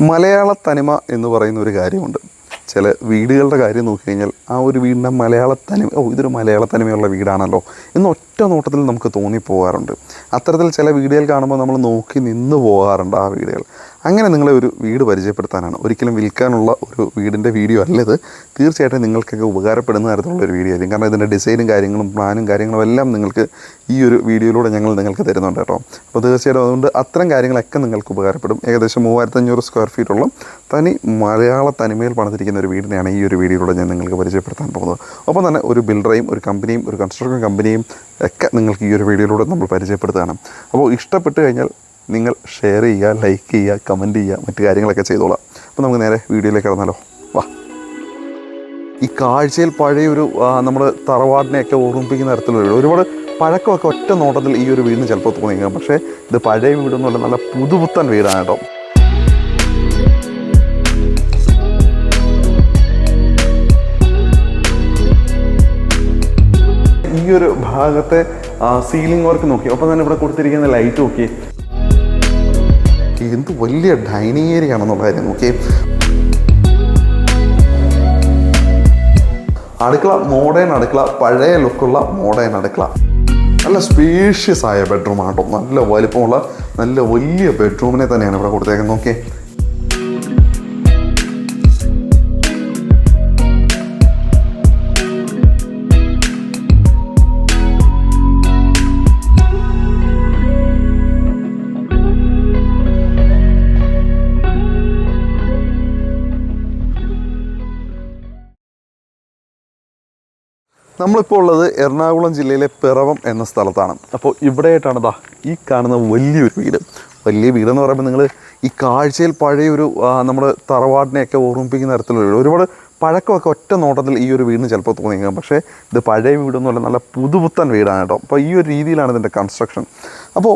മലയാള തനിമ എന്ന് പറയുന്ന ഒരു കാര്യമുണ്ട്. ചില വീടുകളുടെ കാര്യം നോക്കിക്കഴിഞ്ഞാൽ ആ ഒരു വീടിന്റെ മലയാള തനിമ ഓ ഇതൊരു മലയാള തനിമയുള്ള വീടാണല്ലോ എന്ന് ഒറ്റ നോട്ടത്തിൽ നമുക്ക് തോന്നിപ്പോകാറുണ്ട്. അത്തരത്തിൽ ചില വീടുകൾ കാണുമ്പോൾ നമ്മൾ നോക്കി നിന്ന് പോകാറുണ്ട് ആ വീടുകൾ. അങ്ങനെ നിങ്ങളെ ഒരു വീട് പരിചയപ്പെടുത്താനാണ്. ഒരിക്കലും വിൽക്കാനുള്ള ഒരു വീടിന്റെ വീഡിയോ അല്ലത്. തീർച്ചയായിട്ടും നിങ്ങൾക്കൊക്കെ ഉപകാരപ്പെടുന്ന തരത്തിലുള്ള ഒരു വീഡിയോ ആയിരിക്കും. കാരണം ഇതിന്റെ ഡിസൈനും കാര്യങ്ങളും പ്ലാനും കാര്യങ്ങളും എല്ലാം നിങ്ങൾക്ക് ഈ ഒരു വീഡിയോയിലൂടെ ഞങ്ങൾ നിങ്ങൾക്ക് തരുന്നുണ്ട് കേട്ടോ. അപ്പോൾ തീർച്ചയായിട്ടും അതുകൊണ്ട് അത്തരം കാര്യങ്ങളൊക്കെ നിങ്ങൾക്ക് ഉപകാരപ്പെടും. ഏകദേശം മൂവായിരത്തഞ്ഞൂറ് സ്ക്വയർ ഫീറ്റുള്ള തനി മലയാള തനിമയിൽ പണിതിരിക്കുന്ന ഒരു വീടിനെയാണ് ഈ ഒരു വീഡിയോയിലൂടെ ഞാൻ നിങ്ങൾക്ക് പരിചയപ്പെടുത്താൻ പോകുന്നത്. ഒപ്പം തന്നെ ഒരു ബിൽഡറേയും ഒരു കമ്പനിയും ഒരു കൺസ്ട്രക്ഷൻ കമ്പനിയും ഒക്കെ നിങ്ങൾക്ക് ഈ ഒരു വീഡിയോയിലൂടെ നമ്മൾ പരിചയപ്പെടുത്തുകയാണ്. അപ്പോൾ ഇഷ്ടപ്പെട്ട് കഴിഞ്ഞാൽ നിങ്ങൾ ഷെയർ ചെയ്യുക ലൈക്ക് ചെയ്യുക കമന്റ് ചെയ്യുക മറ്റു കാര്യങ്ങളൊക്കെ ചെയ്തോളാം. അപ്പോൾ നമുക്ക് നേരെ വീഡിയോയിലേക്ക് കടന്നാലോ? വാ. ഈ കാഴ്ചയിൽ പഴയൊരു നമ്മൾ തറവാടിനെയൊക്കെ ഓർമ്മിപ്പിക്കുന്ന തരത്തിലുള്ള ഒരുപാട് പഴക്കമൊക്കെ ഒറ്റ നോട്ടത്തിൽ ഈ ഒരു വീടിന് ചിലപ്പോൾ തോന്നിയേക്കാം. പക്ഷേ ഇത് പഴയ വീടൊന്നുമല്ല നല്ല പുതുപുത്തൻ വീടാണ് കേട്ടോ. ഈ ഒരു ഭാഗത്തെ സീലിംഗ് വർക്ക് നോക്കി. ഒപ്പം തന്നെ ഇവിടെ കൊടുത്തിരിക്കുന്ന ലൈറ്റ് നോക്കി എന്ത് വലിയ ഡൈനിങ് ഏരിയ ആണെന്നുള്ള കാര്യം നോക്കി അടുക്കള മോഡേൺ അടുക്കള പഴയ ലുക്കുള്ള മോഡേൺ അടുക്കള. നല്ല സ്പേഷ്യസ് ആയ ബെഡ്റൂം ആട്ടോ. നല്ല വലിപ്പമുള്ള നല്ല വലിയ ബെഡ്റൂമിനെ തന്നെയാണ് ഇവിടെ കൊടുത്തേക്കുന്നത്. നോക്കിയേ. നമ്മളിപ്പോൾ ഉള്ളത് എറണാകുളം ജില്ലയിലെ പിറവം എന്ന സ്ഥലത്താണ്. അപ്പോൾ ഇവിടെയായിട്ടാണ് ദാ ഈ കാണുന്ന വലിയൊരു വീട്. വലിയ വീടെന്ന് പറയുമ്പോൾ നിങ്ങൾ ഈ കാഴ്ചയിൽ പഴയൊരു നമ്മുടെ തറവാടിനെയൊക്കെ ഓർമ്മിപ്പിക്കുന്ന തരത്തിലുള്ള ഒരുപാട് പഴക്കമൊക്കെ ഒറ്റ നോട്ടത്തിൽ ഈ ഒരു വീടിന് ചിലപ്പോൾ തോന്നിയേക്കാം. പക്ഷേ ഇത് പഴയ വീടൊന്നുമല്ല നല്ല പുതുപുത്തൻ വീടാണ് കേട്ടോ. അപ്പോൾ ഈ ഒരു രീതിയിലാണ് ഇതിന്റെ കൺസ്ട്രക്ഷൻ അപ്പോൾ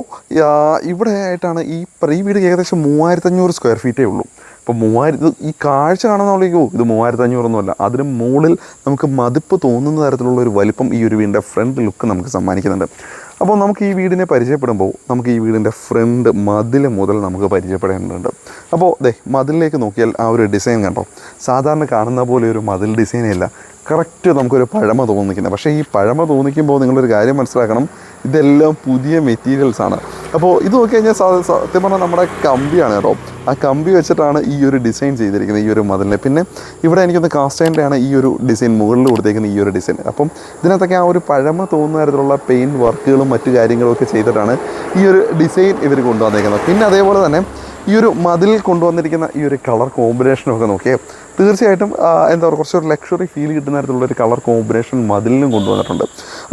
ഇവിടെ ആയിട്ടാണ് ഈ പ്രീ വീട് ഏകദേശം മൂവായിരത്തഞ്ഞൂറ് സ്ക്വയർ ഫീറ്റേ ഉള്ളൂ. അപ്പോൾ മൂവായിരത്തി ഈ കാഴ്ച കാണുന്നുള്ളൂ ഇത് മൂവായിരത്തി അഞ്ഞൂറൊന്നുമല്ല അതിന് മുകളിൽ നമുക്ക് മതിപ്പ് തോന്നുന്ന തരത്തിലുള്ള ഒരു വലിപ്പം ഈ ഒരു വീടിന്റെ ഫ്രണ്ട് ലുക്ക് നമുക്ക് സമ്മാനിക്കുന്നുണ്ട്. അപ്പോൾ നമുക്ക് ഈ വീടിനെ പരിചയപ്പെടുമ്പോൾ നമുക്ക് ഈ വീടിന്റെ ഫ്രണ്ട് മതിൽ മുതൽ നമുക്ക് പരിചയപ്പെടേണ്ടതുണ്ട്. അപ്പോൾ ദേ മതിലിലേക്ക് നോക്കിയാൽ ആ ഒരു ഡിസൈൻ കണ്ടോ? സാധാരണ കാണുന്ന പോലെ ഒരു മതിൽ ഡിസൈനല്ല കറക്റ്റ് നമുക്കൊരു പഴമ തോന്നിക്കുന്നത്. പക്ഷേ ഈ പഴമ തോന്നിക്കുമ്പോൾ നിങ്ങളൊരു കാര്യം മനസ്സിലാക്കണം. ഇതെല്ലാം പുതിയ മെറ്റീരിയൽസ് ആണ്. അപ്പോൾ ഇത് നോക്കി കഴിഞ്ഞാൽ സത്യം പറഞ്ഞാൽ നമ്മുടെ കമ്പിയാണ് കേട്ടോ. ആ കമ്പി വെച്ചിട്ടാണ് ഈ ഒരു ഡിസൈൻ ചെയ്തിരിക്കുന്നത് ഈ ഒരു മതിലിനെ പിന്നെ ഇവിടെ എനിക്കൊന്ന് കാസ്റ്റൈന്റെ ആണ് ഈ ഒരു ഡിസൈൻ മുകളിൽ കൊടുത്തേക്കുന്ന ഈ ഒരു ഡിസൈൻ അപ്പം ഇതിനകത്തൊക്കെ ആ ഒരു പഴമ തോന്നുന്ന തരത്തിലുള്ള പെയിന്റ് വർക്കുകളും മറ്റു കാര്യങ്ങളും ഒക്കെ ചെയ്തിട്ടാണ് ഈ ഒരു ഡിസൈൻ ഇവർ കൊണ്ടുവന്നേക്കുന്നത്. പിന്നെ അതേപോലെ തന്നെ ഈ ഒരു മതിൽ കൊണ്ടുവന്നിരിക്കുന്ന ഈ ഒരു കളർ കോമ്പിനേഷനൊക്കെ നോക്കിയേ. തീർച്ചയായിട്ടും എന്താ പറയുക കുറച്ചൊരു ലക്ഷറി ഫീൽ കിട്ടുന്ന തരത്തിലുള്ള ഒരു കളർ കോമ്പിനേഷൻ മതിലിനും കൊണ്ടുവന്നിട്ടുണ്ട്.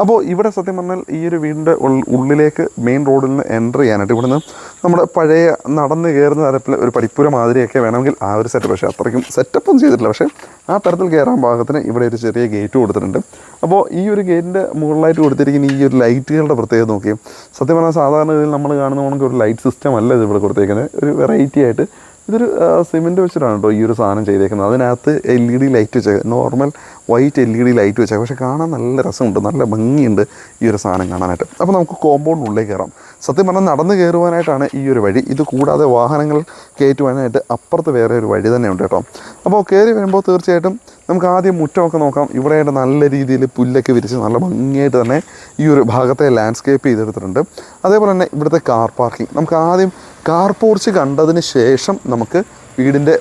അപ്പോൾ ഇവിടെ സത്യം പറഞ്ഞാൽ ഈ ഒരു വീടിന്റെ ഉള്ളിലേക്ക് മെയിൻ റോഡിൽ നിന്ന് എന്റർ ചെയ്യാനായിട്ട് ഇവിടുന്ന് നമ്മുടെ പഴയ നടന്ന് കയറുന്ന തരത്തിൽ ഒരു പഠിപ്പുര മാതിരിയൊക്കെ വേണമെങ്കിൽ ആ ഒരു സെറ്റപ്പ് പക്ഷേ അത്രയ്ക്കും സെറ്റപ്പ് ഒന്നും ചെയ്തിട്ടില്ല. പക്ഷേ ആ തരത്തിൽ കയറാൻ പാകത്തിന് ഇവിടെ ഒരു ചെറിയ ഗേറ്റ് കൊടുത്തിട്ടുണ്ട്. അപ്പോൾ ഈ ഒരു ഗേറ്റിന്റെ മുകളിലായിട്ട് കൊടുത്തിരിക്കുന്ന ഈ ഒരു ലൈറ്റുകളുടെ പ്രത്യേകത നോക്കിയും സത്യം പറഞ്ഞാൽ സാധാരണ രീതിയിൽ നമ്മൾ കാണുന്ന കണക്ക് ഒരു ലൈറ്റ് സിസ്റ്റം അല്ല ഇത് ഇവിടെ കൊടുത്തേക്കുന്നത്. ഒരു വെറൈറ്റി ആയിട്ട് ഇതൊരു സിമെന്റ് വെച്ചിട്ടാണ് കേട്ടോ ഈ ഒരു സാധനം ചെയ്തേക്കുന്നത്. അതിനകത്ത് എൽ ഇ ഡി ലൈറ്റ് വെച്ചേക്കുക normal white L E D light വെച്ചേക്കുക പക്ഷേ കാണാൻ നല്ല രസമുണ്ട് നല്ല ഭംഗിയുണ്ട് ഈ ഒരു സാധനം കാണാനായിട്ട്. അപ്പോൾ നമുക്ക് കോമ്പൗണ്ട് ഉള്ളിൽ കയറാം. സത്യം പറഞ്ഞാൽ നടന്ന് കയറുവാനായിട്ടാണ് ഈ ഒരു വഴി. ഇത് കൂടാതെ വാഹനങ്ങൾ കയറ്റുവാനായിട്ട് അപ്പുറത്ത് വേറെ ഒരു വഴി തന്നെ ഉണ്ട് കേട്ടോ. അപ്പോൾ കയറി വരുമ്പോൾ തീർച്ചയായിട്ടും നമുക്ക് ആദ്യം മുറ്റമൊക്കെ നോക്കാം. ഇവിടെയായിട്ട് നല്ല രീതിയിൽ പുല്ലൊക്കെ വിരിച്ച് നല്ല ഭംഗിയായിട്ട് തന്നെ ഈ ഒരു ഭാഗത്തെ ലാൻഡ്സ്കേപ്പ് ചെയ്തെടുത്തിട്ടുണ്ട്. അതേപോലെ തന്നെ ഇവിടുത്തെ കാർ പാർക്കിംഗ് നമുക്ക് ആദ്യം കാർ പോർച്ച് കണ്ടതിന് ശേഷം നമുക്ക് വീടിന്റെ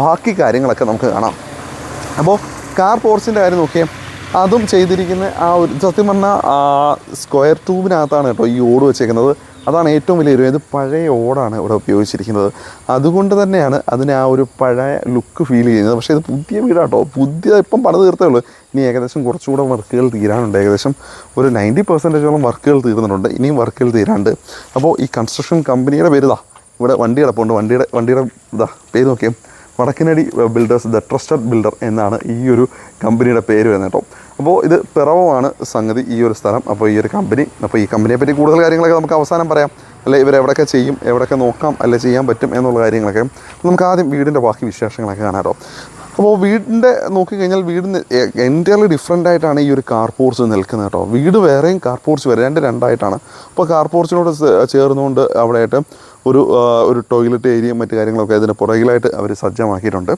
ബാക്കി കാര്യങ്ങളൊക്കെ നമുക്ക് കാണാം. അപ്പോൾ കാർ പോർച്ചിന്റെ കാര്യം നോക്കിയാൽ അതും ചെയ്തിരിക്കുന്ന ആ ഒരു സത്യം പറഞ്ഞാൽ ആ സ്ക്വയർ ട്യൂബിനകത്താണ് കേട്ടോ ഈ ഓട് വെച്ചേക്കുന്നത്. അതാണ് ഏറ്റവും വലിയ ഒരു ഇത് പഴയ ഓടാണ് ഇവിടെ ഉപയോഗിച്ചിരിക്കുന്നത്. അതുകൊണ്ട് തന്നെയാണ് അതിന് ആ ഒരു പഴയ ലുക്ക് ഫീൽ ചെയ്യുന്നത്. പക്ഷേ ഇത് പുതിയ വീടാട്ടോ. പുതിയ ഇപ്പം പണിത് തീർത്തേ ഉള്ളൂ. ഇനി ഏകദേശം കുറച്ചുകൂടെ വർക്കുകൾ തീരാനുണ്ട്. ഏകദേശം ഒരു നയന്റി പെർസെന്റേജോളം വർക്കുകൾ തീർന്നിട്ടുണ്ട്. ഇനിയും വർക്കുകൾ തീരാണ്ട്. അപ്പോൾ ഈ കൺസ്ട്രക്ഷൻ കമ്പനിയുടെ പേരുതാ ഇവിടെ വണ്ടി കിടപ്പുണ്ട് വണ്ടിയുടെ വണ്ടിയുടെ ഇതാ പേര് നോക്കിയാൽ Vadakkinadi builders the trusted builder എന്നാണ് ഈ ഒരു കമ്പനിയുടെ പേര് വരുന്നത് കേട്ടോ. അപ്പോൾ ഇത് പിറവമാണ് സംഗതി ഈ ഒരു സ്ഥലം. അപ്പോൾ ഈ ഒരു കമ്പനി അപ്പോൾ ഈ കമ്പനിയെ പറ്റി കൂടുതൽ കാര്യങ്ങളൊക്കെ നമുക്ക് അവസാനം പറയാം. അല്ലെ ഇവരെവിടെയൊക്കെ ചെയ്യും എവിടെയൊക്കെ നോക്കാം അല്ലെ ചെയ്യാൻ പറ്റും എന്നുള്ള കാര്യങ്ങളൊക്കെ. നമുക്ക് ആദ്യം വീടിന്റെ ബാക്കി വിശേഷങ്ങളൊക്കെ കാണാം കേട്ടോ. അപ്പോൾ വീടിന്റെ നോക്കിക്കഴിഞ്ഞാൽ വീടിന് എന്റയർലി ഡിഫറെന്റ് ആയിട്ടാണ് ഈ ഒരു കാർ പോർച്ച് നിൽക്കുന്നത് കേട്ടോ. വീട് വേറെയും കാർ വേറെ രണ്ട് രണ്ടായിട്ടാണ്. അപ്പോൾ കാർ പോർച്ചിനോട് ചേ- ചേർന്നുകൊണ്ട് അവിടെയായിട്ട് ഒരു ഒരു ടോയ്ലറ്റ് ഏരിയയും മറ്റു കാര്യങ്ങളൊക്കെ അതിന് പുറകിലായിട്ട് അവർ സജ്ജമാക്കിയിട്ടുണ്ട്.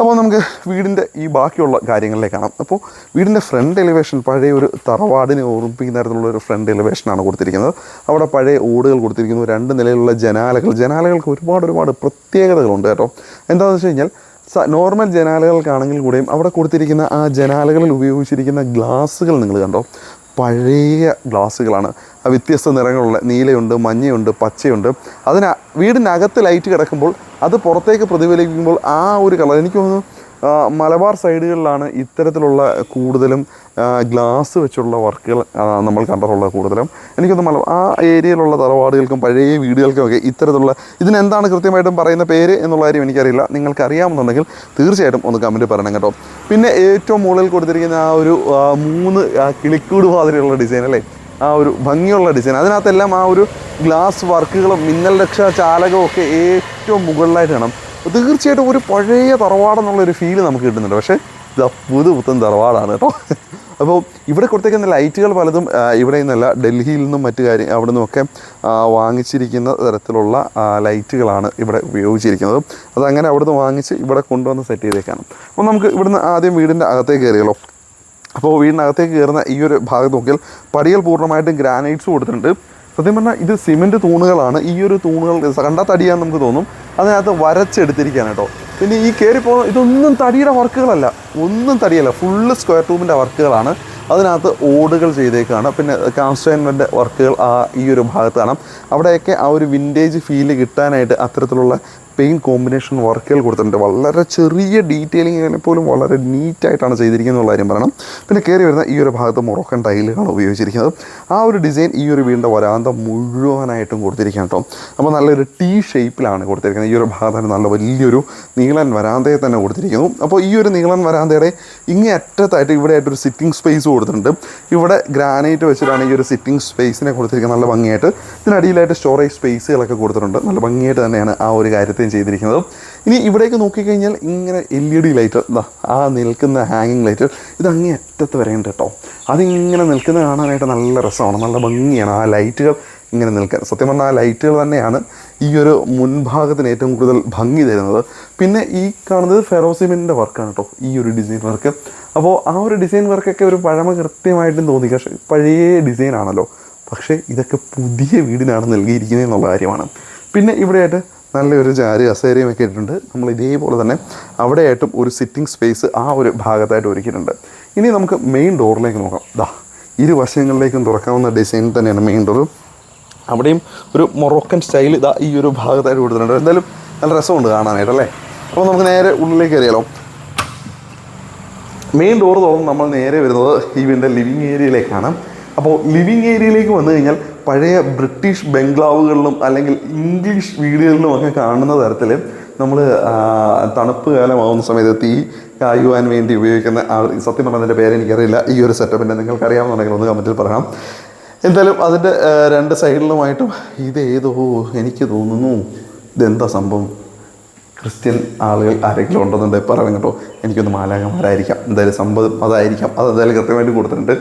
അപ്പോൾ നമുക്ക് വീടിന്റെ ഈ ബാക്കിയുള്ള കാര്യങ്ങളിലേക്ക് കാണാം. അപ്പോൾ വീടിന്റെ ഫ്രണ്ട് എലിവേഷൻ പഴയ ഒരു തറവാടിനെ ഓർമ്മിപ്പിക്കുന്ന തരത്തിലുള്ള ഒരു ഫ്രണ്ട് എലിവേഷനാണ് കൊടുത്തിരിക്കുന്നത്. അവിടെ പഴയ ഓടുകൾ കൊടുത്തിരിക്കുന്നു. രണ്ട് നിലയിലുള്ള ജനാലകൾ. ജനാലകൾക്ക് ഒരുപാട് ഒരുപാട് പ്രത്യേകതകളുണ്ട് കേട്ടോ. എന്താണെന്ന് വെച്ച് കഴിഞ്ഞാൽ നോർമൽ ജനാലകൾക്കാണെങ്കിൽ കൂടെയും അവിടെ കൊടുത്തിരിക്കുന്ന ആ ജനാലകളിൽ ഉപയോഗിച്ചിരിക്കുന്ന ഗ്ലാസ്സുകൾ നിങ്ങൾ കണ്ടോ? പഴയ ഗ്ലാസ്സുകളാണ്. വ്യത്യസ്ത നിറങ്ങളുള്ള നീലയുണ്ട് മഞ്ഞയുണ്ട് പച്ചയുണ്ട്. അതിന് വീടിനകത്ത് ലൈറ്റ് കിടക്കുമ്പോൾ അത് പുറത്തേക്ക് പ്രതിഫലിക്കുമ്പോൾ ആ ഒരു കളർ എനിക്ക് തോന്നുന്നു മലബാർ സൈഡുകളിലാണ് ഇത്തരത്തിലുള്ള കൂടുതലും ഗ്ലാസ് വെച്ചുള്ള വർക്കുകൾ നമ്മൾ കണ്ടിട്ടുള്ളത് കൂടുതലും. എനിക്കൊന്ന് മല ആ ഏരിയയിലുള്ള തറവാടുകൾക്കും പഴയ വീടുകൾക്കും ഒക്കെ ഇത്തരത്തിലുള്ള ഇതിനെന്താണ് കൃത്യമായിട്ടും പറയുന്ന പേര് എന്നുള്ള കാര്യം എനിക്കറിയില്ല. നിങ്ങൾക്ക് അറിയാമെന്നുണ്ടെങ്കിൽ തീർച്ചയായിട്ടും ഒന്ന് കമന്റ് പറയണം കേട്ടോ. പിന്നെ ഏറ്റവും മുകളിൽ കൊടുത്തിരിക്കുന്ന ആ ഒരു മൂന്ന് കിളിക്കൂട് മാതിരിയുള്ള ഡിസൈൻ അല്ലേ? ആ ഒരു ഭംഗിയുള്ള ഡിസൈൻ അതിനകത്തെല്ലാം ആ ഒരു ഗ്ലാസ് വർക്കുകളും മിന്നൽ രക്ഷാ ചാലകവും ഒക്കെ ഏറ്റവും മുകളിലായിട്ട് കാണാം. തീർച്ചയായിട്ടും ഒരു പഴയ തറവാടെന്നുള്ളൊരു ഫീൽ നമുക്ക് കിട്ടുന്നുണ്ട്. പക്ഷേ ഇതാ പുതു പുത്തൻ തറവാടാണ് കേട്ടോ. അപ്പോൾ ഇവിടെ കൊടുത്തേക്കുന്ന ലൈറ്റുകൾ പലതും ഇവിടെ നിന്നല്ല ഡൽഹിയിൽ നിന്നും മറ്റു കാര്യം അവിടെ നിന്നൊക്കെ വാങ്ങിച്ചിരിക്കുന്ന തരത്തിലുള്ള ലൈറ്റുകളാണ് ഇവിടെ ഉപയോഗിച്ചിരിക്കുന്നത്. അതങ്ങനെ അവിടുന്ന് വാങ്ങിച്ച് ഇവിടെ കൊണ്ടുവന്ന് സെറ്റ് ചെയ്തേക്കാണ്. അപ്പോൾ നമുക്ക് ഇവിടുന്ന് ആദ്യം വീടിന്റെ അകത്തേക്ക് കയറിയല്ലോ അപ്പോൾ വീടിനകത്തേക്ക് കയറുന്ന ഈ ഒരു ഭാഗത്ത് നോക്കിയാൽ പടികൾ പൂർണമായിട്ടും ഗ്രാനൈറ്റ്സ് കൊടുത്തിട്ടുണ്ട്. സത്യം പറഞ്ഞാൽ ഇത് സിമെന്റ് തൂണുകളാണ്. ഈ ഒരു തൂണുകൾ കണ്ടാൽ തടിയാന്ന് നമുക്ക് തോന്നും. അതിനകത്ത് വരച്ചെടുത്തിരിക്കുകയാണ് കേട്ടോ. പിന്നെ ഈ കയറി പോകുന്ന ഇതൊന്നും തടിയുടെ വർക്കുകളല്ല. ഒന്നും തടിയല്ല. Full square ട്യൂബിന്റെ വർക്കുകളാണ്. അതിനകത്ത് ഓടുകൾ ചെയ്തേക്കാണ്. പിന്നെ കാൻസ്റ്റൈൻമെന്റ് വർക്കുകൾ ആ ഈ ഒരു ഭാഗത്ത് കാണാം. അവിടെയൊക്കെ ആ ഒരു വിന്റേജ് ഫീൽ കിട്ടാനായിട്ട് അത്തരത്തിലുള്ള പെയിന്റ് കോമ്പിനേഷൻ വർക്കുകൾ കൊടുത്തിട്ടുണ്ട്. വളരെ ചെറിയ ഡീറ്റെയിലിങ്ങിനെ പോലും വളരെ നീറ്റായിട്ടാണ് ചെയ്തിരിക്കുന്നത് എന്നുള്ള കാര്യം പറയണം. പിന്നെ കയറി വരുന്ന ഈ ഒരു ഭാഗത്ത് മൊറോക്കൻ ടൈലുകളാണ് ഉപയോഗിച്ചിരിക്കുന്നത്. ആ ഒരു ഡിസൈൻ ഈ ഒരു വീടിന്റെ വരാന്ത മുഴുവനായിട്ടും കൊടുത്തിരിക്കുകയാണ് കേട്ടോ. അപ്പോൾ നല്ലൊരു ടീ ഷേപ്പിലാണ് കൊടുത്തിരിക്കുന്നത്. ഈ ഒരു ഭാഗത്താണ് നല്ല വലിയൊരു നീളൻ വരാന്തയെ തന്നെ കൊടുത്തിരിക്കുന്നു. അപ്പോൾ ഈ ഒരു നീളൻ വരാന്തയുടെ ഇങ്ങേ അറ്റത്തായിട്ട് ഇവിടെ ആയിട്ടൊരു സിറ്റിംഗ് സ്പേസ് കൊടുത്തിട്ടുണ്ട്. ഇവിടെ ഗ്രാനൈറ്റ് വെച്ചിട്ടാണ് ഈ ഒരു സിറ്റിംഗ് സ്പേസിനെ കൊടുത്തിരിക്കുന്നത്. നല്ല ഭംഗിയായിട്ട്. ഇതിനടിയിലായിട്ട് സ്റ്റോറേജ് സ്പേസുകളൊക്കെ കൊടുത്തിട്ടുണ്ട്. നല്ല ഭംഗിയായിട്ട് തന്നെയാണ് ആ ഒരു കാര്യത്തെയും ചെയ്തിരിക്കുന്നത്. ഇനി ഇവിടേക്ക് നോക്കിക്കഴിഞ്ഞാൽ ഇങ്ങനെ എൽ ഇ ഡി ലൈറ്റ് എന്താ ആ നിൽക്കുന്ന ഹാങ്ങിങ് ലൈറ്റ് ഇത് അങ്ങേ അറ്റത്ത് വരെയുണ്ട് കേട്ടോ. അതിങ്ങനെ നിൽക്കുന്നത് കാണാനായിട്ട് നല്ല രസമാണ് നല്ല ഭംഗിയാണ്. ആ ലൈറ്റുകൾ ഇങ്ങനെ നിൽക്കാൻ. സത്യം പറഞ്ഞാൽ ആ ലൈറ്റുകൾ തന്നെയാണ് ഈ ഒരു മുൻഭാഗത്തിന് ഏറ്റവും കൂടുതൽ ഭംഗി തരുന്നത്. പിന്നെ ഈ കാണുന്നത് ഫെറോസിമിന്റെ വർക്കാണ് കേട്ടോ ഈ ഒരു ഡിസൈൻ വർക്ക് അപ്പോൾ ആ ഒരു ഡിസൈൻ വർക്കൊക്കെ ഒരു പഴമ കൃത്യമായിട്ടും തോന്നി. പക്ഷേ പഴയ ഡിസൈൻ ആണല്ലോ. പക്ഷേ ഇതൊക്കെ പുതിയ വീടിനാണ് നൽകിയിരിക്കുന്നത് എന്നുള്ള കാര്യമാണ്. പിന്നെ ഇവിടെയായിട്ട് നല്ലൊരു ജാരി കസേരയും ഒക്കെ ഇട്ടിട്ടുണ്ട്. നമ്മൾ ഇതേപോലെ തന്നെ അവിടെയായിട്ടും ഒരു സിറ്റിംഗ് സ്പേസ് ആ ഒരു ഭാഗത്തായിട്ട് ഒരുക്കിയിട്ടുണ്ട്. ഇനി നമുക്ക് മെയിൻ ഡോറിലേക്ക് നോക്കാം. ദാ ഇരുവശങ്ങളിലേക്കും തുറക്കാവുന്ന ഡിസൈൻ തന്നെയാണ് മെയിൻ ഡോർ അവിടെയും ഒരു മൊറോക്കൻ സ്റ്റൈൽ ഇതാ ഈ ഒരു ഭാഗത്തായിട്ട് കൊടുത്തിട്ടുണ്ട്. എന്തായാലും നല്ല രസമുണ്ട് കാണാനായിട്ട് അല്ലേ? അപ്പോൾ നമുക്ക് നേരെ ഉള്ളിലേക്ക് അറിയാലോ മെയിൻ ഡോർ തുറന്ന് നമ്മൾ നേരെ വരുന്നത് ഈ വീടിന്റെ ലിവിങ് ഏരിയയിലേക്കാണ് അപ്പോൾ ലിവിങ് ഏരിയയിലേക്ക് വന്നു കഴിഞ്ഞാൽ പഴയ ബ്രിട്ടീഷ് ബംഗ്ലാവുകളിലും അല്ലെങ്കിൽ ഇംഗ്ലീഷ് വീടുകളിലും ഒക്കെ കാണുന്ന തരത്തിൽ നമ്മൾ തണുപ്പ് കാലമാവുന്ന സമയത്ത് തീ കായുവാൻ വേണ്ടി ഉപയോഗിക്കുന്ന ആ സത്യം പറഞ്ഞതിന്റെ പേര് എനിക്കറിയില്ല. ഈ ഒരു സെറ്റപ്പിന്റെ നിങ്ങൾക്കറിയാമെന്നുണ്ടെങ്കിൽ ഒന്ന് കമന്റിൽ പറയാം. എന്തായാലും അതിന്റെ രണ്ട് സൈഡിലുമായിട്ടും ഇതേതോ എനിക്ക് തോന്നുന്നു. ഇതെന്താ സംഭവം? ക്രിസ്ത്യൻ ആളുകൾ ആരെങ്കിലും ഉണ്ടെന്നുണ്ടെങ്കിൽ പറയണം കേട്ടോ. എനിക്കൊന്ന് മാലാകന്മാരായിരിക്കാം എന്തായാലും സംഭവം അതായിരിക്കാം. അത് എന്തായാലും കൃത്യമായിട്ട് കൊടുത്തിട്ടുണ്ട്.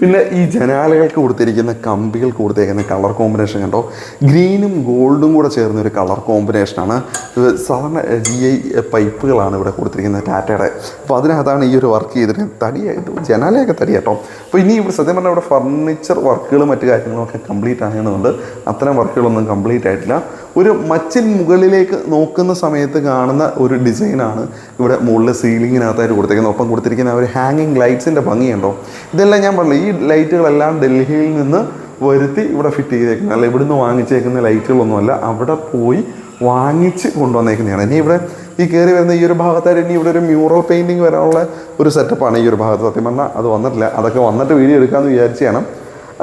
പിന്നെ ഈ ജനാലകൾക്ക് കൊടുത്തിരിക്കുന്ന കമ്പികൾ കൊടുത്തേക്കുന്ന കളർ കോമ്പിനേഷൻ കണ്ടോ? ഗ്രീനും ഗോൾഡും കൂടെ ചേർന്ന ഒരു കളർ കോമ്പിനേഷനാണ് സാധാരണ ജി ഐ പൈപ്പുകളാണ് ഇവിടെ കൊടുത്തിരിക്കുന്നത് ടാറ്റയുടെ. അപ്പോൾ അതിനകത്താണ് ഈ ഒരു വർക്ക് ചെയ്തിട്ട് തടിയായിട്ട് ജനാലയൊക്കെ തടി കേട്ടോ അപ്പോൾ ഇനി ഇവിടെ സത്യം പറഞ്ഞാൽ ഇവിടെ ഫർണിച്ചർ വർക്കുകളും മറ്റു കാര്യങ്ങളും ഒക്കെ കംപ്ലീറ്റ് ആയതുകൊണ്ട് അത്തരം വർക്കുകളൊന്നും കംപ്ലീറ്റ് ആയിട്ടില്ല. ഒരു മച്ചിൻ മുകളിലേക്ക് നോക്കുന്ന സമയത്ത് കാണുന്ന ഒരു ഡിസൈനാണ് ഇവിടെ മുകളിൽ സീലിങ്ങിനകത്തായിട്ട് കൊടുത്തിരിക്കുന്നത് ഒപ്പം കൊടുത്തിരിക്കുന്ന ഒരു ഹാങ്ങിങ് ലൈറ്റ്സിന്റെ ഭംഗിയുണ്ടോ? ഇതെല്ലാം ഞാൻ പറഞ്ഞു ഈ ലൈറ്റുകളെല്ലാം ഡൽഹിയിൽ നിന്ന് വരുത്തി ഇവിടെ ഫിറ്റ് ചെയ്തേക്കുന്നത്. അല്ല ഇവിടുന്ന് വാങ്ങിച്ചേക്കുന്ന ലൈറ്റുകളൊന്നുമല്ല അവിടെ പോയി വാങ്ങിച്ച് കൊണ്ടുവന്നേക്കുന്നതാണ്. ഇനി ഇവിടെ ഈ കയറി വരുന്ന ഈ ഒരു ഭാഗത്തായിട്ട് ഇനി ഇവിടെ ഒരു മ്യൂറൽ പെയിന്റിങ് വരാനുള്ള ഒരു സെറ്റപ്പാണ് ഈ ഒരു ഭാഗത്ത്. സത്യം പറഞ്ഞാൽ അത് വന്നിട്ടില്ല. അതൊക്കെ വന്നിട്ട് വീഡിയോ എടുക്കാമെന്ന് വിചാരിച്ചാണ്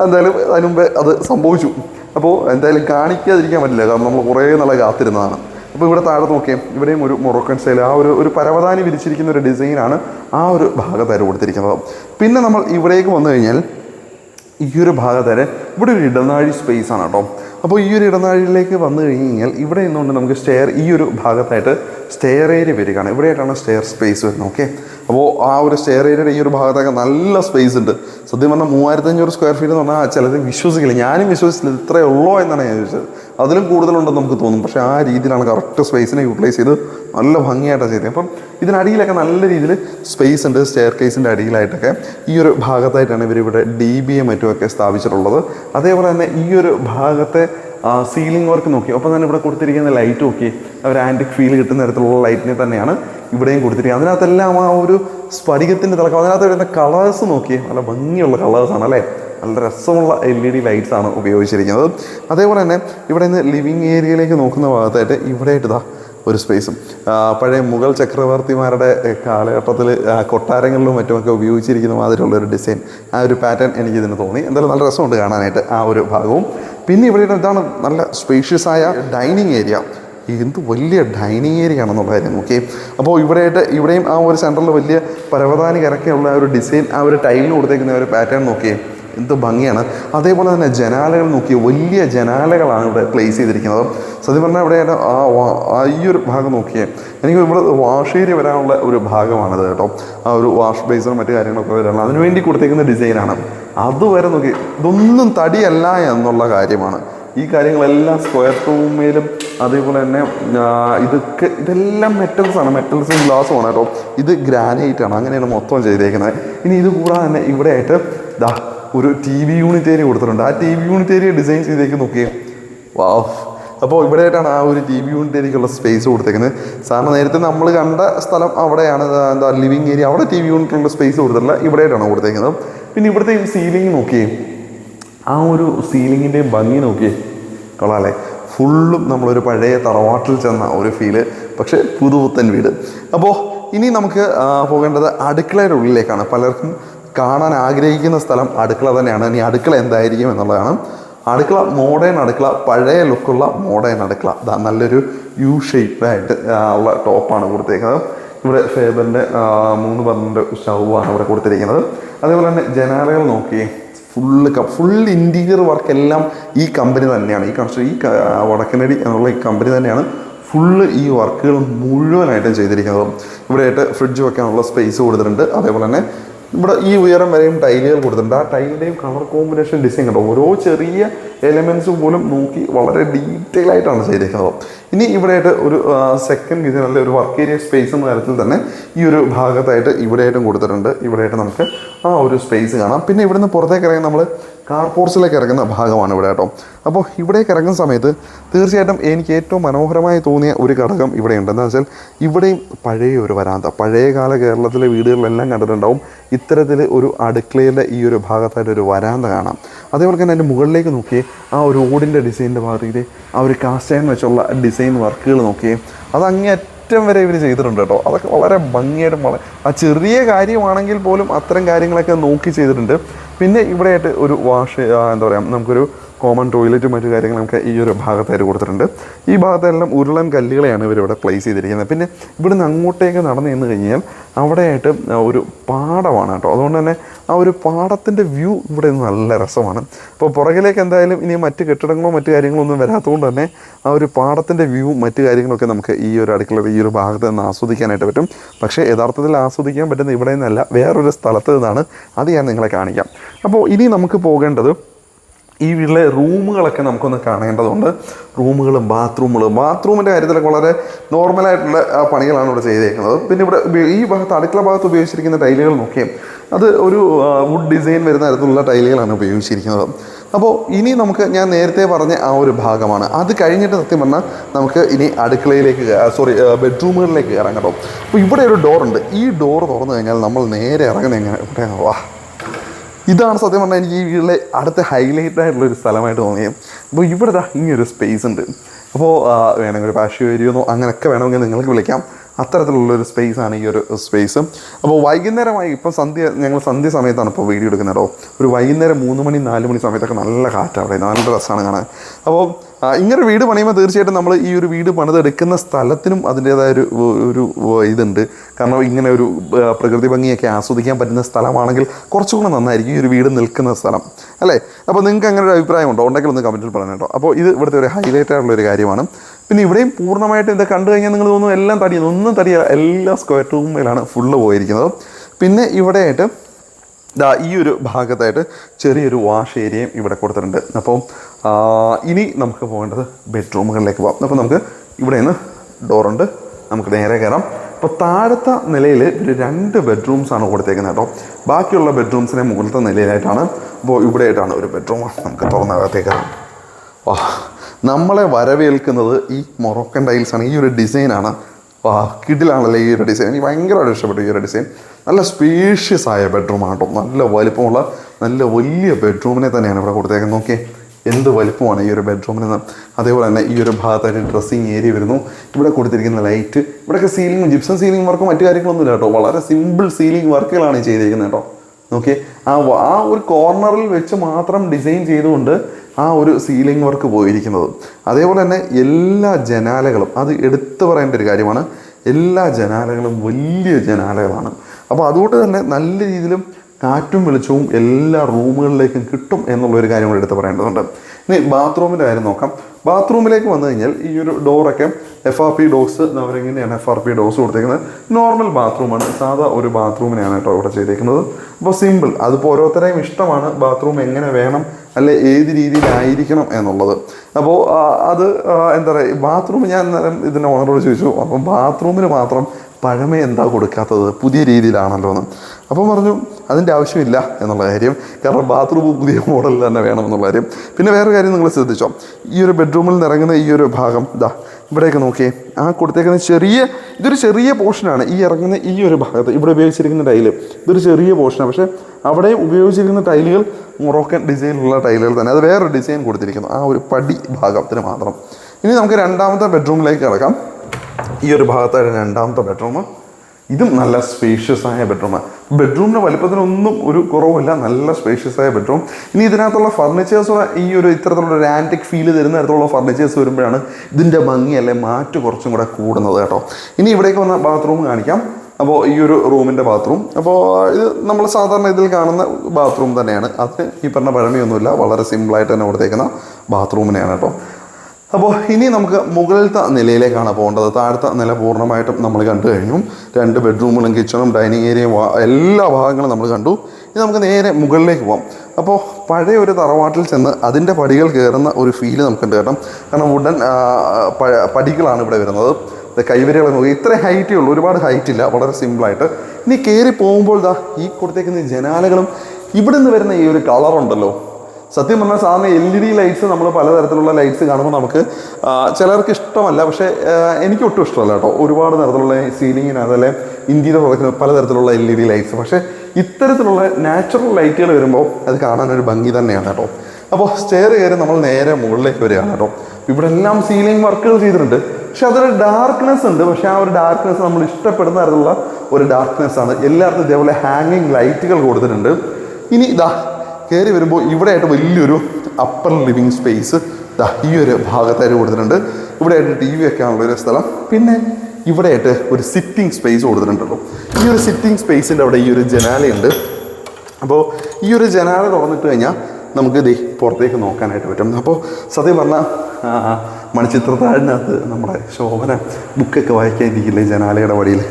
എന്തായാലും അതിന് മുമ്പേ അത് സംഭവിച്ചു. അപ്പോൾ എന്തായാലും കാണിക്കാതിരിക്കാൻ പറ്റില്ല. കാരണം നമ്മൾ കുറേ നാളെ കാത്തിരുന്നതാണ്. അപ്പോൾ ഇവിടെ താഴെ നോക്കിയാൽ ഇവിടെയും ഒരു മൊറോക്കൻ സ്റ്റൈൽ ആ ഒരു ഒരു പരവതാനി വിരിച്ചിരിക്കുന്ന ഒരു ഡിസൈനാണ് ആ ഒരു ഭാഗത്തായിട്ട് കൊടുത്തിരിക്കുന്നത്. പിന്നെ നമ്മൾ ഇവിടേക്ക് വന്നു കഴിഞ്ഞാൽ ഈ ഒരു ഭാഗത്തേരെ ഇവിടെ ഒരു ഇടനാഴി സ്പേസ് ആണ് കേട്ടോ. അപ്പോൾ ഈ ഒരു ഇടനാഴിയിലേക്ക് വന്നു കഴിഞ്ഞ് കഴിഞ്ഞാൽ ഇവിടെ നിന്നുകൊണ്ട് നമുക്ക് സ്റ്റെയർ ഈ ഒരു ഭാഗത്തായിട്ട് സ്റ്റെയർ ഏരിയ വരികയാണ്. ഇവിടെയായിട്ടാണ് സ്റ്റെയർ സ്പേസ് വരുന്നത്. ഓക്കെ അപ്പോൾ ആ ഒരു സ്റ്റെയർ ഏരിയയുടെ ഈ ഒരു ഭാഗത്തൊക്കെ നല്ല സ്പേസ് ഉണ്ട്. സത്യം പറഞ്ഞാൽ മൂവായിരത്തഞ്ഞൂറ് സ്ക്വയർ ഫീറ്റ് എന്ന് പറഞ്ഞാൽ ചിലർ വിശ്വസിക്കില്ല. ഞാനും വിശ്വസിച്ചില്ല. ഇത്രയേ ഉള്ളോ എന്നാണ് ഞാൻ ചോദിച്ചത് അതിലും കൂടുതലുണ്ടെന്ന് നമുക്ക് തോന്നും. പക്ഷേ ആ രീതിയിലാണ് കറക്റ്റ് സ്പേസിനെ യൂട്ടിലൈസ് ചെയ്ത് നല്ല ഭംഗിയായിട്ടാണ് ചെയ്തത് അപ്പം ഇതിനടിയിലൊക്കെ നല്ല രീതിയിൽ സ്പേസ് ഉണ്ട് സ്റ്റെയർ കേസിന്റെ അടിയിലായിട്ടൊക്കെ. ഈ ഒരു ഭാഗത്തായിട്ടാണ് ഇവരിവിടെ ഡി ബി എ മറ്റുമൊക്കെ സ്ഥാപിച്ചിട്ടുള്ളത്. അതേപോലെ തന്നെ ഈ ഒരു ഭാഗത്തെ സീലിംഗ് വർക്ക് നോക്കി. ഒപ്പം തന്നെ ഇവിടെ കൊടുത്തിരിക്കുന്ന ലൈറ്റ് നോക്കി. അവർ ആന്റിക് ഫീൽ കിട്ടുന്ന തരത്തിലുള്ള ലൈറ്റിനെ തന്നെയാണ് ഇവിടെയും കൊടുത്തിരിക്കുന്നത്. അതിനകത്തെല്ലാം ആ ഒരു സ്ഫടികത്തിന്റെ തിളക്കം അതിനകത്ത് വരുന്ന കളേഴ്സ് നോക്കി. നല്ല ഭംഗിയുള്ള കളേഴ്സാണ് അല്ലേ? നല്ല രസമുള്ള എൽ ഇ ഡി ലൈറ്റ്സ് ആണ് ഉപയോഗിച്ചിരിക്കുന്നത്. അതേപോലെ തന്നെ ഇവിടെ നിന്ന് ലിവിങ് ഏരിയയിലേക്ക് നോക്കുന്ന ഭാഗത്തായിട്ട് ഇവിടെയായിട്ട് ഇതാ ഒരു സ്പേസും. പഴയ മുഗൾ ചക്രവർത്തിമാരുടെ കാലഘട്ടത്തിൽ കൊട്ടാരങ്ങളിലും മറ്റുമൊക്കെ ഉപയോഗിച്ചിരിക്കുന്ന മാതിരിയുള്ള ഒരു ഡിസൈൻ ആ ഒരു പാറ്റേൺ എനിക്ക് ഇതിന് തോന്നി. എന്തായാലും നല്ല രസമുണ്ട് കാണാനായിട്ട് ആ ഒരു ഭാഗവും. പിന്നെ ഇവിടെ ഇതാണ് നല്ല സ്പേഷ്യസ് ആയ ഡൈനിങ് ഏരിയ എന്ത് വലിയ ഡൈനിങ് ഏരിയ ആണെന്നുള്ള കാര്യം ഓക്കെ അപ്പോൾ ഇവിടെയായിട്ട് ഇവിടെയും ആ ഒരു സെന്ററിൽ വലിയ പരവതാനി കരക്കെയുള്ള ആ ഒരു ഡിസൈൻ ആ ഒരു ടൈലിന് കൊടുത്തേക്കുന്ന ആ ഒരു പാറ്റേൺ നോക്കിയേ. എന്ത് ഭംഗിയാണ്. അതേപോലെ തന്നെ ജനാലകൾ നോക്കി വലിയ ജനാലകളാണ് ഇവിടെ പ്ലേസ് ചെയ്തിരിക്കുന്നത്. സത്യം പറഞ്ഞാൽ ഇവിടെ ആ ഈ ഒരു ഭാഗം നോക്കിയേ എനിക്ക് ഇവിടെ വാഷ് ഏരിയ വരാനുള്ള ഒരു ഭാഗമാണിത് കേട്ടോ. ആ ഒരു വാഷ് ബേസറും മറ്റു കാര്യങ്ങളൊക്കെ വരാനുള്ള അതിനു വേണ്ടി കൊടുത്തേക്കുന്ന ഡിസൈനാണ് അതുവരെ നോക്കി ഇതൊന്നും തടിയല്ല എന്നുള്ള കാര്യമാണ്. ഈ കാര്യങ്ങളെല്ലാം സ്ക്വയർ റൂമിലും അതേപോലെ തന്നെ ഇതൊക്കെ ഇതെല്ലാം മെറ്റൽസ് ആണ്. മെറ്റൽസും ഗ്ലാസ്സും ആണ് കേട്ടോ. ഇത് ഗ്രാനൈറ്റ് ആണ്. അങ്ങനെയാണ് മൊത്തം ചെയ്തേക്കുന്നത്. ഇനി ഇത് കൂടാതെ തന്നെ ഇവിടെ ആയിട്ട് ദാ ഒരു ടി വി യൂണിറ്റ് ഏരിയ കൊടുത്തിട്ടുണ്ട്. ആ T V unit area design ചെയ്തേക്ക് നോക്കിയേ. വാവ് അപ്പോൾ ഇവിടെ ആയിട്ടാണ് ആ ഒരു ടി വി യൂണിറ്റ് ഏരിയക്കുള്ള സ്പേസ് കൊടുത്തേക്കുന്നത്. സാറിന് നേരത്തെ നമ്മൾ കണ്ട സ്ഥലം അവിടെയാണ്. എന്താ ലിവിങ് ഏരിയ അവിടെ ടി വി യൂണിറ്റിലുള്ള സ്പേസ് കൊടുത്തിട്ടില്ല ഇവിടെ ആയിട്ടാണ് കൊടുത്തേക്കുന്നത്. പിന്നെ ഇവിടുത്തെ സീലിംഗ് നോക്കിയേ. ആ ഒരു സീലിങ്ങിന്റെ ഭംഗി നോക്കിയേ. കൊള്ളാല്ലേ? ഫുള്ളും നമ്മളൊരു പഴയ തറവാട്ടിൽ ചെന്ന ഒരു ഫീൽ പക്ഷേ പുതുപുത്തൻ വീട്. അപ്പോൾ ഇനി നമുക്ക് പോകേണ്ടത് അടുക്കളയുടെ ഉള്ളിലേക്കാണ്. പലർക്കും കാണാൻ ആഗ്രഹിക്കുന്ന സ്ഥലം അടുക്കള തന്നെയാണ്. ഇനി അടുക്കള എന്തായിരിക്കും എന്നുള്ളതാണ്. അടുക്കള മോഡേൺ അടുക്കള പഴയ ലുക്കുള്ള മോഡേൺ അടുക്കള. ദാ നല്ലൊരു യു ഷേപ്പിലായിട്ട് ഉള്ള ടോപ്പാണ് കൊടുത്തേക്കുന്നത്. ഇവിടെ ഫേബറിന്റെ മൂന്ന് പന്ത്രണ്ട് സ്റ്റൗവാണ് ഇവിടെ കൊടുത്തിരിക്കുന്നത്. അതേപോലെ തന്നെ ജനാലകൾ നോക്കി. ഫുള്ള് ഫുൾ ഇന്റീരിയർ വർക്ക് എല്ലാം ഈ കമ്പനി തന്നെയാണ്. ഈ കൺസ്ട്ര ഈ വടക്കനടി എന്നുള്ള ഈ കമ്പനി തന്നെയാണ് ഫുള്ള് ഈ വർക്കുകൾ മുഴുവനായിട്ടും ചെയ്തിരിക്കുന്നത്. ഇവിടെയായിട്ട് ഫ്രിഡ്ജ് വെക്കാനുള്ള സ്പേസ് കൊടുത്തിട്ടുണ്ട്. അതേപോലെ തന്നെ ഇവിടെ ഈ ഉയരം വരെയും ടൈലുകൾ കൊടുത്തിട്ടുണ്ട്. ആ ടൈലിന്റെയും കളർ കോമ്പിനേഷൻ ഡിസൈൻ കണ്ടോ? ഓരോ ചെറിയ എലമെന്റ്സ് പോലും നോക്കി വളരെ ഡീറ്റെയിൽ ആയിട്ടാണ് ചെയ്തേക്കുന്നത്. ഇനി ഇവിടെയായിട്ട് ഒരു സെക്കൻഡ് അല്ലെങ്കിൽ ഒരു വർക്ക് ഏരിയ സ്പേസ് എന്ന തരത്തിൽ തന്നെ ഈ ഒരു ഭാഗത്തായിട്ട് ഇവിടെയായിട്ടും കൊടുത്തിട്ടുണ്ട്. ഇവിടെയായിട്ട് നമുക്ക് ആ ഒരു സ്പേസ് കാണാം. പിന്നെ ഇവിടുന്ന് പുറത്തേക്ക് ഇറങ്ങി നമ്മൾ കാർ പോർച്ചിലേക്ക് ഇറങ്ങുന്ന ഭാഗമാണ് ഇവിടെ കേട്ടോ. അപ്പോൾ ഇവിടേക്ക് ഇറങ്ങുന്ന സമയത്ത് തീർച്ചയായിട്ടും എനിക്ക് ഏറ്റവും മനോഹരമായി തോന്നിയ ഒരു ഘടകം ഇവിടെ ഉണ്ട് എന്താ വെച്ചാൽ ഇവിടെയും പഴയ ഒരു വരാന്ത പഴയകാല കേരളത്തിലെ വീടുകളിലെല്ലാം കണ്ടിട്ടുണ്ടാവും ഇത്തരത്തിൽ ഒരു അടുക്കളയിലെ ഈ ഒരു ഭാഗത്തായിട്ട് ഒരു വരാന്ത കാണാം. അതേപോലെ തന്നെ അതിന്റെ മുകളിലേക്ക് നോക്കിയേ ആ ഒരു ഓടിന്റെ ഡിസൈനിന്റെ ഭാഗത്തേക്ക് ആ ഒരു കാസ്റ്റൈൻ വെച്ചുള്ള ഡിസൈൻ വർക്കുകൾ നോക്കിയേ അത് അങ്ങേ അറ്റം വരെ ഇവർ ചെയ്തിട്ടുണ്ട് കേട്ടോ. അതൊക്കെ വളരെ ഭംഗിയായിട്ടും വളരെ ആ ചെറിയ കാര്യമാണെങ്കിൽ പോലും അത്തരം കാര്യങ്ങളൊക്കെ നോക്കി ചെയ്തിട്ടുണ്ട്. പിന്നെ ഇവിടെയായിട്ട് ഒരു വാഷ് എന്താ പറയുക നമുക്കൊരു കോമൺ ടോയ്ലറ്റും മറ്റു കാര്യങ്ങളും നമുക്ക് ഈ ഒരു ഭാഗത്തായിട്ട് കൊടുത്തിട്ടുണ്ട്. ഈ ഭാഗത്തെല്ലാം ഉരുളൻ കല്ലുകളെയാണ് ഇവരിവിടെ പ്ലേസ് ചെയ്തിരിക്കുന്നത്. പിന്നെ ഇവിടുന്ന് അങ്ങോട്ടേക്ക് നടന്നു നിന്ന് കഴിഞ്ഞാൽ അവിടെയായിട്ട് ഒരു പാടമാണ് കേട്ടോ. അതുകൊണ്ട് തന്നെ ആ ഒരു പാടത്തിന്റെ വ്യൂ ഇവിടെ നല്ല രസമാണ്. അപ്പോൾ പുറകിലേക്ക് എന്തായാലും ഇനി മറ്റ് കെട്ടിടങ്ങളോ മറ്റു കാര്യങ്ങളോ ഒന്നും വരാത്തതുകൊണ്ട് തന്നെ ആ ഒരു പാടത്തിന്റെ വ്യൂ മറ്റു കാര്യങ്ങളൊക്കെ നമുക്ക് ഈ ഒരു അടുക്കളയുടെ ഈ ഒരു ഭാഗത്ത് നിന്ന് ആസ്വദിക്കാനായിട്ട് പറ്റും. പക്ഷേ യഥാർത്ഥത്തിൽ ആസ്വദിക്കാൻ പറ്റുന്ന ഇവിടെ നിന്നല്ല വേറൊരു സ്ഥലത്ത് നിന്നാണ്. അത് ഞാൻ നിങ്ങളെ കാണിക്കാം. അപ്പോൾ ഇനി നമുക്ക് പോകേണ്ടത് ഈ വീട്ടിലെ റൂമുകളൊക്കെ നമുക്കൊന്ന് കാണേണ്ടതുണ്ട്. റൂമുകളും ബാത്റൂമുകളും. ബാത്റൂമിന്റെ കാര്യത്തിലൊക്കെ വളരെ നോർമലായിട്ടുള്ള പണികളാണ് ഇവിടെ ചെയ്തേക്കുന്നത്. പിന്നെ ഇവിടെ ഈ ഭാഗത്ത് അടുക്കള ഭാഗത്ത് ഉപയോഗിച്ചിരിക്കുന്ന ടൈലുകൾ നോക്കിയാൽ അത് ഒരു വുഡ് ഡിസൈൻ വരുന്ന തരത്തിലുള്ള ടൈലുകളാണ് ഉപയോഗിച്ചിരിക്കുന്നത്. അപ്പോൾ ഇനി നമുക്ക് ഞാൻ നേരത്തെ പറഞ്ഞ ആ ഒരു ഭാഗമാണ്. അത് കഴിഞ്ഞിട്ട് സത്യം പറഞ്ഞാൽ നമുക്ക് ഇനി അടുക്കളയിലേക്ക് സോറി ബെഡ്റൂമുകളിലേക്ക് കയറാൻ കേട്ടോ. അപ്പോൾ ഇവിടെ ഒരു ഡോറുണ്ട്. ഈ ഡോർ തുറന്നു കഴിഞ്ഞാൽ നമ്മൾ നേരെ ഇറങ്ങുന്നത് എങ്ങനെ ഇവിടെ വാ. ഇതാണ് സത്യം പറഞ്ഞാൽ എനിക്ക് ഈ വീട്ടിലെ അടുത്ത ഹൈലൈറ്റ് ആയിട്ടുള്ള ഒരു സ്ഥലമായിട്ട് തോന്നിയത്. അപ്പോൾ ഇവിടെ ഇങ്ങനൊരു സ്പേസ് ഉണ്ട്. അപ്പോൾ വേണമെങ്കിൽ ഒരു പാഷ്യോ ഏരിയോന്നോ അങ്ങനെയൊക്കെ വേണമെങ്കിൽ നിങ്ങൾക്ക് വിളിക്കാം. അത്തരത്തിലുള്ളൊരു സ്പേസ് ആണ് ഈ ഒരു സ്പേസ് അപ്പോൾ വൈകുന്നേരമായി ഇപ്പം സന്ധ്യ ഞങ്ങൾ സന്ധ്യ സമയത്താണ് ഇപ്പോൾ വീഡിയോ എടുക്കുന്നത് കേട്ടോ. ഒരു വൈകുന്നേരം മൂന്ന് മണി നാല് മണി സമയത്തൊക്കെ നല്ല കാറ്റാണ് അവിടെ. നല്ല രസമാണ് കാണാൻ. അപ്പോൾ ഇങ്ങനെ വീട് പണിയുമ്പോൾ തീർച്ചയായിട്ടും നമ്മൾ ഈ ഒരു വീട് പണിതെടുക്കുന്ന സ്ഥലത്തിനും അതിന്റേതായ ഒരു ഒരു ഇതുണ്ട്. കാരണം ഇങ്ങനെ ഒരു പ്രകൃതി ഭംഗിയൊക്കെ ആസ്വദിക്കാൻ പറ്റുന്ന സ്ഥലമാണെങ്കിൽ കുറച്ചുകൂടെ നന്നായിരിക്കും ഈ ഒരു വീട് നിൽക്കുന്ന സ്ഥലം. അല്ലേ? അപ്പോൾ നിങ്ങൾക്ക് അങ്ങനെ ഒരു അഭിപ്രായം ഉണ്ടോ ഉണ്ടെങ്കിൽ ഒന്ന് കമന്റിൽ പറയണം കേട്ടോ. അപ്പോൾ ഇത് ഇവിടുത്തെ ഒരു ഹൈലൈറ്റ് ആയിട്ടുള്ള ഒരു കാര്യമാണ്. പിന്നെ ഇവിടെയും പൂർണമായിട്ടും ഇത് കണ്ടു കഴിഞ്ഞാൽ നിങ്ങൾ തോന്നുന്നു എല്ലാം തടിയാണ് ഒന്നും തടിയല്ല എല്ലാ സ്ക്വയർ ടൂമിലാണ് ഫുള്ള് പോയിരിക്കുന്നത്. പിന്നെ ഇവിടെയായിട്ട് ദാ ഈ ഒരു ഭാഗത്തായിട്ട് ചെറിയൊരു വാഷ് ഏരിയയും ഇവിടെ കൊടുത്തിട്ടുണ്ട്. അപ്പോൾ ഇനി നമുക്ക് പോകേണ്ടത് ബെഡ്റൂമുകളിലേക്ക് പോകാം. അപ്പോൾ നമുക്ക് ഇവിടെ നിന്ന് ഡോറുണ്ട് നമുക്ക് നേരെ കയറാം അപ്പോൾ താഴത്തെ നിലയിൽ ഒരു രണ്ട് ബെഡ്റൂംസാണ് കൊടുത്തേക്കുന്നത് കേട്ടോ. ബാക്കിയുള്ള ബെഡ്റൂംസിനെ മുകളിലത്തെ നിലയിലായിട്ടാണ്. അപ്പോൾ ഇവിടെയായിട്ടാണ് ഒരു ബെഡ്റൂം നമുക്ക് തുറന്നകത്തേക്ക് വാ നമ്മളെ വരവേൽക്കുന്നത് ഈ മൊറോക്കൻ ടൈൽസാണ് ഈ ഒരു ഡിസൈനാണ് വാ കിടിലാണല്ലേ ഈ ഒരു ഡിസൈൻ എനിക്ക് ഭയങ്കരമായിട്ട് ഇഷ്ടപ്പെട്ടു ഈ ഒരു ഡിസൈൻ നല്ല സ്പേഷ്യസ് ആയ ബെഡ്റൂമാണ് കേട്ടോ. നല്ല വലിപ്പമുള്ള നല്ല വലിയ ബെഡ്റൂമിനെ തന്നെയാണ് ഇവിടെ കൊടുത്തേക്കുന്നത്. നോക്കിയേ എന്ത് വലിപ്പമാണ് ഈ ഒരു ബെഡ്റൂമിന് അതേപോലെ തന്നെ ഈ ഒരു ഭാഗത്തായിട്ട് ഡ്രസ്സിങ് ഏരിയ വരുന്നു. ഇവിടെ കൊടുത്തിരിക്കുന്ന ലൈറ്റ് ഇവിടെയൊക്കെ സീലിംഗ് ജിപ്സം സീലിംഗ് വർക്കും മറ്റു കാര്യങ്ങളൊന്നുമില്ല കേട്ടോ. വളരെ സിമ്പിൾ സീലിംഗ് വർക്കുകളാണ് ചെയ്തിരിക്കുന്നത് കേട്ടോ. നോക്കിയേ ആ ആ ഒരു കോർണറിൽ വെച്ച് മാത്രം ഡിസൈൻ ചെയ്തുകൊണ്ട് ആ ഒരു സീലിംഗ് വർക്ക് പോയിരിക്കുന്നത്. അതേപോലെ തന്നെ എല്ലാ ജനാലകളും അത് എടുത്തു പറയേണ്ട ഒരു കാര്യമാണ് എല്ലാ ജനാലകളും വലിയ ജനാലകളാണ്. അപ്പോൾ അതുകൊണ്ട് തന്നെ നല്ല രീതിയിലും കാറ്റും വെളിച്ചവും എല്ലാ റൂമുകളിലേക്കും കിട്ടും എന്നുള്ള ഒരു കാര്യം കൂടി എടുത്ത് പറയേണ്ടതുണ്ട്. ഇനി ബാത്റൂമിന്റെ കാര്യം നോക്കാം. ബാത്റൂമിലേക്ക് വന്നു കഴിഞ്ഞാൽ ഈ ഒരു ഡോറൊക്കെ എഫ് ആർ പി ഡോസ് അവരെങ്ങനെയാണ് എഫ് ആർ പി ഡോസ് കൊടുത്തേക്കുന്നത്? നോർമൽ ബാത്റൂമാണ് സാധാ ഒരു ബാത്റൂമിനെയാണ് കേട്ടോ ഇവിടെ ചെയ്തേക്കുന്നത്. അപ്പോൾ സിമ്പിൾ അതിപ്പോൾ ഓരോരുത്തരെയും ഇഷ്ടമാണ് ബാത്റൂം എങ്ങനെ വേണം അല്ലെ ഏത് രീതിയിലായിരിക്കണം എന്നുള്ളത്. അപ്പോൾ അത് എന്താ പറയുക ബാത്റൂം ഞാൻ ഇതിന്റെ ഓണറോട് ചോദിച്ചു. അപ്പം ബാത്റൂമിന് മാത്രം പഴമ എന്താ കൊടുക്കാത്തത്? പുതിയ രീതിയിലാണല്ലോ എന്ന്. അപ്പം പറഞ്ഞു അതിന്റെ ആവശ്യമില്ല എന്നുള്ള കാര്യം. കാരണം ബാത്റൂം പുതിയ മോഡലിൽ തന്നെ വേണം എന്നുള്ള കാര്യം. പിന്നെ വേറെ കാര്യം നിങ്ങൾ ശ്രദ്ധിച്ചോ. ഈ ഒരു ബെഡ്റൂമിൽ നിറങ്ങുന്ന ഈ ഒരു ഭാഗം ഇതാ ഇവിടെയൊക്കെ നോക്കിയേ. ആ കൊടുത്തേക്കുന്ന ചെറിയ ഇതൊരു ചെറിയ പോർഷനാണ് ഈ ഇറങ്ങുന്ന ഈ ഒരു ഭാഗത്ത് ഇവിടെ ഉപയോഗിച്ചിരിക്കുന്ന ടൈൽ ഇതൊരു ചെറിയ പോർഷനാണ് പക്ഷേ അവിടെ ഉപയോഗിച്ചിരിക്കുന്ന ടൈലുകൾ മൊറോക്കൻ ഡിസൈനിലുള്ള ടൈലുകൾ തന്നെ. അത് വേറൊരു ഡിസൈൻ കൊടുത്തിരിക്കുന്നു. ആ ഒരു പടി ഭാഗത്തിന് മാത്രം. ഇനി നമുക്ക് രണ്ടാമത്തെ ബെഡ്റൂമിലേക്ക് കിടക്കാം. ഈ ഒരു ഭാഗത്താണ് രണ്ടാമത്തെ ബെഡ്റൂം ഇതും നല്ല സ്പേഷ്യസ് ആയ ബെഡ്റൂമാണ് ബെഡ്റൂമിന്റെ വലിപ്പത്തിനൊന്നും ഒരു കുറവുമില്ല. നല്ല സ്പേഷ്യസ് ആയ ബെഡ്റൂം ഇനി ഇതിനകത്തുള്ള ഫർണിച്ചേഴ്സ് ഈ ഒരു ഇത്തരത്തിലുള്ള ഒരു ആന്റിക് ഫീൽ തരുന്ന തരത്തിലുള്ള ഫർണിച്ചേഴ്സ് വരുമ്പോഴാണ് ഇതിന്റെ ഭംഗി അല്ലെ മാറ്റ് കുറച്ചും കൂടെ കൂടുന്നത് കേട്ടോ. ഇനി ഇവിടേക്ക് വന്ന ബാത്റൂം കാണിക്കാം. അപ്പോൾ ഈ ഒരു റൂമിന്റെ ബാത്റൂം അപ്പോൾ ഇത് നമ്മൾ സാധാരണ ഇതിൽ കാണുന്ന ബാത്റൂം തന്നെയാണ്. അതിന് ഈ പറഞ്ഞ പഴമയൊന്നുമില്ല വളരെ സിമ്പിളായിട്ട് തന്നെ കൊടുത്തേക്കുന്ന ബാത്റൂമിനെയാണ് കേട്ടോ. അപ്പോൾ ഇനി നമുക്ക് മുകളിലത്തെ നിലയിലേക്കാണ് പോകേണ്ടത്. താഴത്തെ നില പൂർണമായിട്ടും നമ്മൾ കണ്ടു കഴിഞ്ഞു. രണ്ട് ബെഡ്റൂമുകളും കിച്ചണും ഡൈനിങ് ഏരിയയും എല്ലാ ഭാഗങ്ങളും നമ്മൾ കണ്ടു. ഇനി നമുക്ക് നേരെ മുകളിലേക്ക് പോകാം അപ്പോൾ പഴയ ഒരു തറവാട്ടിൽ ചെന്ന് അതിന്റെ പടികൾ കയറുന്ന ഒരു ഫീൽ നമുക്കുണ്ട് കേട്ടോ. കാരണം വുഡൻ പടികളാണ് ഇവിടെ വരുന്നത്. കൈവരികൾ നോക്കി. ഇത്ര ഹൈറ്റേ ഉള്ളൂ. ഒരുപാട് ഹൈറ്റ് ഇല്ല. വളരെ സിമ്പിളായിട്ട് ഇനി കയറി പോകുമ്പോൾ ദാ ഈ കൊടുത്തേക്കുന്ന ജനാലകളും ഇവിടെ നിന്ന് വരുന്ന ഈ ഒരു കളറുണ്ടല്ലോ സത്യം പറഞ്ഞാൽ സാധാരണ എൽ ഇ ഡി ലൈറ്റ്സ് നമ്മൾ പലതരത്തിലുള്ള ലൈറ്റ്സ് കാണുമ്പോൾ നമുക്ക് ചിലർക്ക് ഇഷ്ടമല്ല. പക്ഷേ എനിക്ക് ഒട്ടും ഇഷ്ടമല്ല കേട്ടോ. ഒരുപാട് തരത്തിലുള്ള സീലിങ്ങിന് അതല്ലേ ഇന്ത്യയിൽ തുറക്കുന്ന പലതരത്തിലുള്ള എൽ ഇ ഡി ലൈറ്റ്സ് പക്ഷേ ഇത്തരത്തിലുള്ള നാച്ചുറൽ ലൈറ്റുകൾ വരുമ്പോൾ അത് കാണാൻ ഒരു ഭംഗി തന്നെയാണ് കേട്ടോ. അപ്പോൾ സ്റ്റെയർ കയറി നമ്മൾ നേരെ മുകളിലേക്ക് വരികയാണ് കേട്ടോ. ഇവിടെ എല്ലാം സീലിംഗ് വർക്കുകൾ ചെയ്തിട്ടുണ്ട്. പക്ഷെ അതൊരു ഡാർക്ക്നെസ് ഉണ്ട്. പക്ഷെ ആ ഒരു ഡാർക്ക്നെസ് നമ്മൾ ഇഷ്ടപ്പെടുന്ന തരത്തിലുള്ള ഒരു ഡാർക്ക്നെസ് ആണ്. എല്ലായിടത്തും ഇതേപോലെ ഹാങ്ങിങ് ലൈറ്റുകൾ കൊടുത്തിട്ടുണ്ട്. ഇനി ഇതാ കയറി വരുമ്പോൾ ഇവിടെയായിട്ട് വലിയൊരു അപ്പർ ലിവിങ് സ്പേസ് ദാ ഈ ഒരു ഭാഗത്തായിട്ട് കൊടുത്തിട്ടുണ്ട്. ഇവിടെയായിട്ട് ടി വി വെക്കാനുള്ള ഒരു സ്ഥലം. പിന്നെ ഇവിടെയായിട്ട് ഒരു സിറ്റിംഗ് സ്പേസ് കൊടുത്തിട്ടുണ്ടല്ലോ. ഈ ഒരു സിറ്റിംഗ് സ്പേസിന്റെ അവിടെ ഈ ഒരു ജനാലയുണ്ട്. അപ്പോൾ ഈ ഒരു ജനാല തുറന്നിട്ട് കഴിഞ്ഞാൽ നമുക്ക് ഇത് പുറത്തേക്ക് നോക്കാനായിട്ട് പറ്റും. അപ്പോൾ സത്യം പറഞ്ഞാൽ മണിച്ചിത്രത്താഴിനകത്ത് നമ്മുടെ ശോഭന ബുക്കൊക്കെ വായിക്കാൻ ഇരിക്കില്ലേ ജനാലയുടെ വഴിയിൽ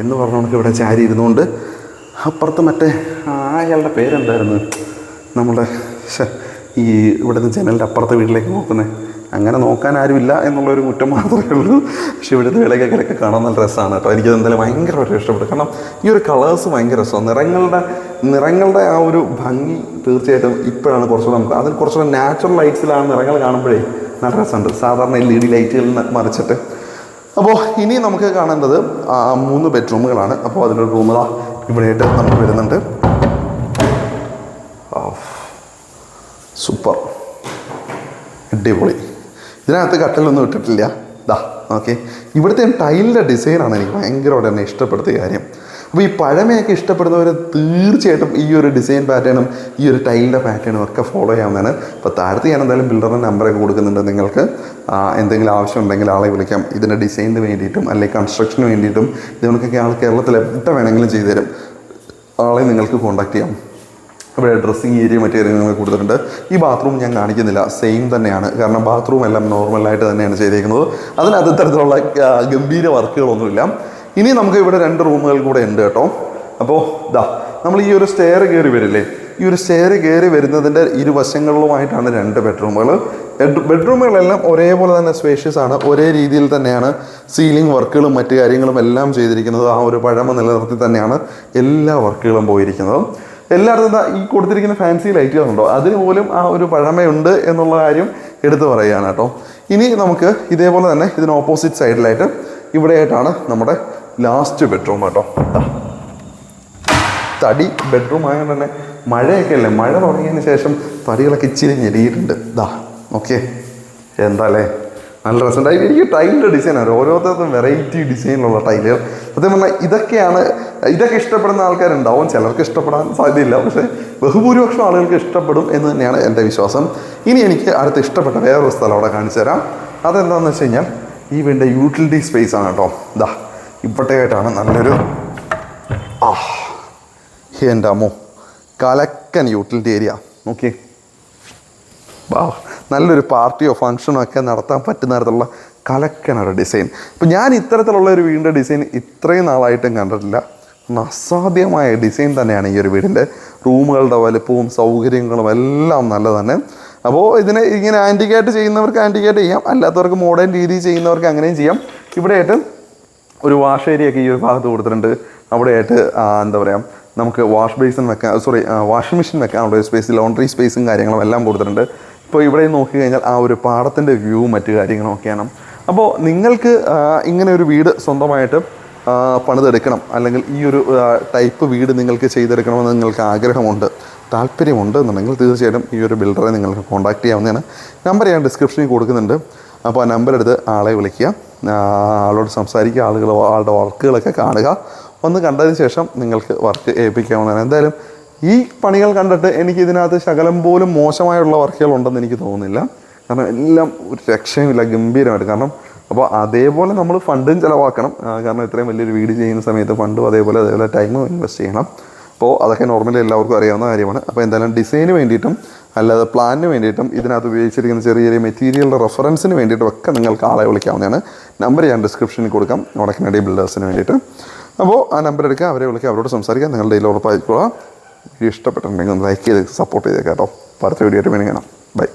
എന്ന് പറഞ്ഞ നമുക്ക് ഇവിടെ ചാരി ഇരുന്നുകൊണ്ട് അപ്പുറത്ത് മറ്റേ അയാളുടെ പേരെന്തായിരുന്നു? നമ്മുടെ ഈ ഇവിടുന്ന് ജനലിന്റെ അപ്പുറത്തെ വീട്ടിലേക്ക് നോക്കുന്നത് അങ്ങനെ നോക്കാൻ ആരുമില്ല എന്നുള്ളൊരു കുറ്റം മാത്രമേ ഉള്ളൂ. പക്ഷേ ഇവിടുത്തെ വിളക്കൊക്കെ കാണാൻ നല്ല രസമാണ് കേട്ടോ. എനിക്കത് എന്തായാലും ഭയങ്കരമായിട്ട് ഇഷ്ടപ്പെട്ടു. കാരണം ഈ ഒരു കളേഴ്സ് ഭയങ്കര രസമാണ് നിറങ്ങളുടെ നിറങ്ങളുടെ ആ ഒരു ഭംഗി തീർച്ചയായിട്ടും ഇപ്പോഴാണ് കുറച്ചുകൂടെ നമുക്ക് അതിൽ കുറച്ചുകൂടെ നാച്ചുറൽ ലൈറ്റ്സിലാണ് നിറങ്ങൾ കാണുമ്പോഴേ നല്ല രസമുണ്ട്. സാധാരണ എൽ ഇ ഡി ലൈറ്റുകളിൽ മറിച്ചിട്ട്. അപ്പോൾ ഇനി നമുക്ക് കാണേണ്ടത് മൂന്ന് ബെഡ്റൂമുകളാണ് അപ്പോൾ അതിലൊരു റൂമുകളാണ് ഇവിടെയായിട്ട് നമുക്ക് വരുന്നുണ്ട്. സൂപ്പർ. അടിപൊളി. ഇതിനകത്ത് കട്ടലൊന്നും ഇട്ടിട്ടില്ല. ദാ ഓക്കെ ഇവിടുത്തെ ടൈലിന്റെ ഡിസൈനാണ് എനിക്ക് ഭയങ്കരമായിട്ട് തന്നെ ഇഷ്ടപ്പെടുത്തിയ കാര്യം. അപ്പോൾ ഈ പഴമയൊക്കെ ഇഷ്ടപ്പെടുന്നവർ തീർച്ചയായിട്ടും ഈ ഒരു ഡിസൈൻ പാറ്റേണും ഈ ഒരു ടൈലിന്റെ പാറ്റേണും ഒക്കെ ഫോളോ ചെയ്യാവുന്നതാണ്. അപ്പോൾ താഴത്ത് ഞാൻ എന്തായാലും ബിൽഡറിന്റെ നമ്പറൊക്കെ കൊടുക്കുന്നുണ്ട് നിങ്ങൾക്ക്. എന്തെങ്കിലും ആവശ്യം ഉണ്ടെങ്കിൽ ആളെ വിളിക്കാം. ഇതിന്റെ ഡിസൈനിന് വേണ്ടിയിട്ടും അല്ലെങ്കിൽ കൺസ്ട്രക്ഷന് വേണ്ടിയിട്ടും ഇതിനൊക്കെ ആൾ കേരളത്തിൽ എവിടെ വേണമെങ്കിലും ചെയ്തുതരും. ആളെ നിങ്ങൾക്ക് കോൺടാക്ട് ചെയ്യാം. ഇവിടെ ഡ്രസ്സിങ് ഏരിയ മറ്റു കാര്യങ്ങൾ കൊടുത്തിട്ടുണ്ട്. ഈ ബാത്റൂം ഞാൻ കാണിക്കുന്നില്ല. സെയിം തന്നെയാണ്. കാരണം ബാത്റൂം എല്ലാം നോർമലായിട്ട് തന്നെയാണ് ചെയ്തേക്കുന്നത്. അതിനകത്ത് ഇത്തരത്തിലുള്ള ഗംഭീര വർക്കുകളൊന്നുമില്ല. ഇനി നമുക്ക് ഇവിടെ രണ്ട് റൂമുകൾ കൂടെ ഉണ്ട് കേട്ടോ. അപ്പോൾ ഇതാ നമ്മൾ ഈ ഒരു സ്റ്റെയർ കയറി വരില്ലേ? ഈ ഒരു സ്റ്റെയർ കയറി വരുന്നതിന്റെ ഇരുവശങ്ങളിലുമായിട്ടാണ് രണ്ട് ബെഡ്റൂമുകൾ ബെഡ്റൂമുകളെല്ലാം ഒരേപോലെ തന്നെ സ്പേഷ്യസ് ആണ്. ഒരേ രീതിയിൽ തന്നെയാണ് സീലിംഗ് വർക്കുകളും മറ്റു കാര്യങ്ങളും എല്ലാം ചെയ്തിരിക്കുന്നത്. ആ ഒരു പഴമ നിലനിർത്തി തന്നെയാണ് എല്ലാ വർക്കുകളും പോയിരിക്കുന്നത്. എല്ലായിടത്തും ഈ കൊടുത്തിരിക്കുന്ന ഫാൻസി ലൈറ്റുകളുണ്ടോ അതിന് പോലും ആ ഒരു പഴമയുണ്ട് എന്നുള്ള കാര്യം എടുത്തു പറയുകയാണ് കേട്ടോ. ഇനി നമുക്ക് ഇതേപോലെ തന്നെ ഇതിന് ഓപ്പോസിറ്റ് സൈഡിലായിട്ട് ഇവിടെയായിട്ടാണ് നമ്മുടെ ലാസ്റ്റ് ബെഡ്റൂം കേട്ടോ. തടി ബെഡ്റൂം ആയതുകൊണ്ട് തന്നെ മഴയൊക്കെ അല്ലേ? മഴ തുടങ്ങിയതിന് ശേഷം തടികളൊക്കെ ഇച്ചിരി ഞെരിയിട്ടുണ്ട്. ദാ ഓക്കെ എന്താ അല്ലേ? നല്ല രസമുണ്ടായി എനിക്ക് ടൈലിന്റെ ഡിസൈനാണ് ഓരോരുത്തർക്കും വെറൈറ്റി ഡിസൈനിലുള്ള ടൈലുകൾ. സത്യം പറഞ്ഞാൽ ഇതൊക്കെയാണ് ഇതൊക്കെ ഇഷ്ടപ്പെടുന്ന ആൾക്കാരുണ്ടാവും. ചിലർക്ക് ഇഷ്ടപ്പെടാൻ സാധ്യതയില്ല. പക്ഷേ ബഹുഭൂരിപക്ഷം ആളുകൾക്ക് ഇഷ്ടപ്പെടും എന്ന് തന്നെയാണ് എന്റെ വിശ്വാസം. ഇനി എനിക്ക് അടുത്ത് ഇഷ്ടപ്പെട്ട വേറൊരു സ്ഥലം അവിടെ കാണിച്ചു തരാം. അതെന്താണെന്ന് വെച്ച് കഴിഞ്ഞാൽ ഈ വീടിന്റെ യൂട്ടിലിറ്റി സ്പേസ് ആണ് കേട്ടോ. ഇതാ ഇപ്പോഴത്തേക്കായിട്ടാണ് നല്ലൊരു ആ എന്റെ അമ്മോ കലക്കൻ യൂട്ടിലിറ്റി ഏരിയ നോക്കിയേ. വാ. നല്ലൊരു പാർട്ടിയോ ഫങ്ഷനോ ഒക്കെ നടത്താൻ പറ്റുന്ന തരത്തിലുള്ള കലക്കൻ ഒരു ഡിസൈൻ ഇപ്പം ഞാൻ ഇത്തരത്തിലുള്ള ഒരു വീടിന്റെ ഡിസൈൻ ഇത്രയും നാളായിട്ടും കണ്ടിട്ടില്ല. അസാധ്യമായ ഡിസൈൻ തന്നെയാണ് ഈ ഒരു വീടിന്റെ റൂമുകളുടെ വലുപ്പവും സൗകര്യങ്ങളും എല്ലാം നല്ല തന്നെ അപ്പോൾ ഇതിനെ ഇങ്ങനെ ആന്റിക്കായിട്ട് ചെയ്യുന്നവർക്ക് ആന്റിക്കായിട്ട് ചെയ്യാം. അല്ലാത്തവർക്ക് മോഡേൺ രീതിയിൽ ചെയ്യുന്നവർക്ക് അങ്ങനെയും ചെയ്യാം. ഇവിടെയായിട്ട് ഒരു വാഷ് ഏരിയ ഒക്കെ ഈ ഒരു ഭാഗത്ത് കൊടുത്തിട്ടുണ്ട്. അവിടെയായിട്ട് എന്താ പറയുക നമുക്ക് വാഷ് ബേസിൻ വെക്കാൻ സോറി വാഷിംഗ് മെഷീൻ വെക്കാനുള്ള ഒരു സ്പേസ് ലോണ്ടറി സ്പേസും കാര്യങ്ങളും എല്ലാം കൊടുത്തിട്ടുണ്ട്. ഇപ്പോൾ ഇവിടെ നോക്കി കഴിഞ്ഞാൽ ആ ഒരു പാടത്തിന്റെ വ്യൂ മറ്റു കാര്യങ്ങളും ഒക്കെയാണ്. അപ്പോൾ നിങ്ങൾക്ക് ഇങ്ങനെ ഒരു വീട് സ്വന്തമായിട്ട് ആ, പണിതെടുക്കണം. അല്ലെങ്കിൽ ഈ ഒരു ടൈപ്പ് വീട് നിങ്ങൾക്ക് ചെയ്തെടുക്കണമെന്ന് നിങ്ങൾക്ക് ആഗ്രഹമുണ്ട് താല്പര്യമുണ്ട് എന്നുണ്ടെങ്കിൽ തീർച്ചയായിട്ടും ഈ ഒരു ബിൽഡറെ നിങ്ങൾക്ക് കോൺടാക്ട് ചെയ്യാവുന്നതാണ്. നമ്പർ ഞാൻ ഡിസ്ക്രിപ്ഷനിൽ കൊടുക്കുന്നുണ്ട്. അപ്പോൾ ആ നമ്പർ എടുത്ത് ആളെ വിളിക്കുക. ആളോട് സംസാരിക്കുക. ആളുകൾ ആളുടെ വർക്കുകളൊക്കെ കാണുക. ഒന്ന് കണ്ടതിന് ശേഷം നിങ്ങൾക്ക് വർക്ക് ഏൽപ്പിക്കാവുന്നതാണ്. എന്തായാലും ഈ പണികൾ കണ്ടിട്ട് എനിക്ക് ഇതിനകത്ത് ശകലം പോലും മോശമായുള്ള വർക്കുകൾ ഉണ്ടെന്ന് എനിക്ക് തോന്നുന്നില്ല. കാരണം എല്ലാം ഒരു രക്ഷയുമില്ല ഗംഭീരമായിട്ട്. കാരണം അപ്പോൾ അതേപോലെ നമ്മൾ ഫണ്ടും ചിലവാക്കണം. കാരണം ഇത്രയും വലിയൊരു വീട് ചെയ്യുന്ന സമയത്ത് ഫണ്ടും അതേപോലെ അതേപോലെ ടൈമും ഇൻവെസ്റ്റ് ചെയ്യണം. അപ്പോൾ അതൊക്കെ നോർമലി എല്ലാവർക്കും അറിയാവുന്ന കാര്യമാണ്. അപ്പോൾ എന്തായാലും ഡിസൈന് വേണ്ടിയിട്ടും അല്ലാതെ പ്ലാനിന് വേണ്ടിയിട്ടും ഇതിനകത്ത് ഉപയോഗിച്ചിരിക്കുന്ന ചെറിയ ചെറിയ മെറ്റീരിയലിന്റെ റെഫറൻസിന് വേണ്ടിയിട്ടും ഒക്കെ നിങ്ങൾക്ക് ആളെ വിളിക്കാവുന്നതാണ്. നമ്പർ ഞാൻ ഡിസ്ക്രിപ്ഷനിൽ കൊടുക്കാം. വടക്കനടി ബിൽഡേഴ്സിന് വേണ്ടിയിട്ട്. അപ്പോൾ ആ നമ്പർ എടുക്കുക അവരെ വിളിക്കുക അവരോട് സംസാരിക്കുക നിങ്ങളുടെ കയ്യിൽ ഉറപ്പായിക്കോളാം ഇഷ്ടപ്പെട്ടിട്ടുണ്ടെങ്കിൽ ഒന്ന് ലൈക്ക് ചെയ്ത് സപ്പോർട്ട് ചെയ്തേക്കാം കേട്ടോ. അടുത്ത വീഡിയോ ആയിട്ട് കാണാം. ബൈ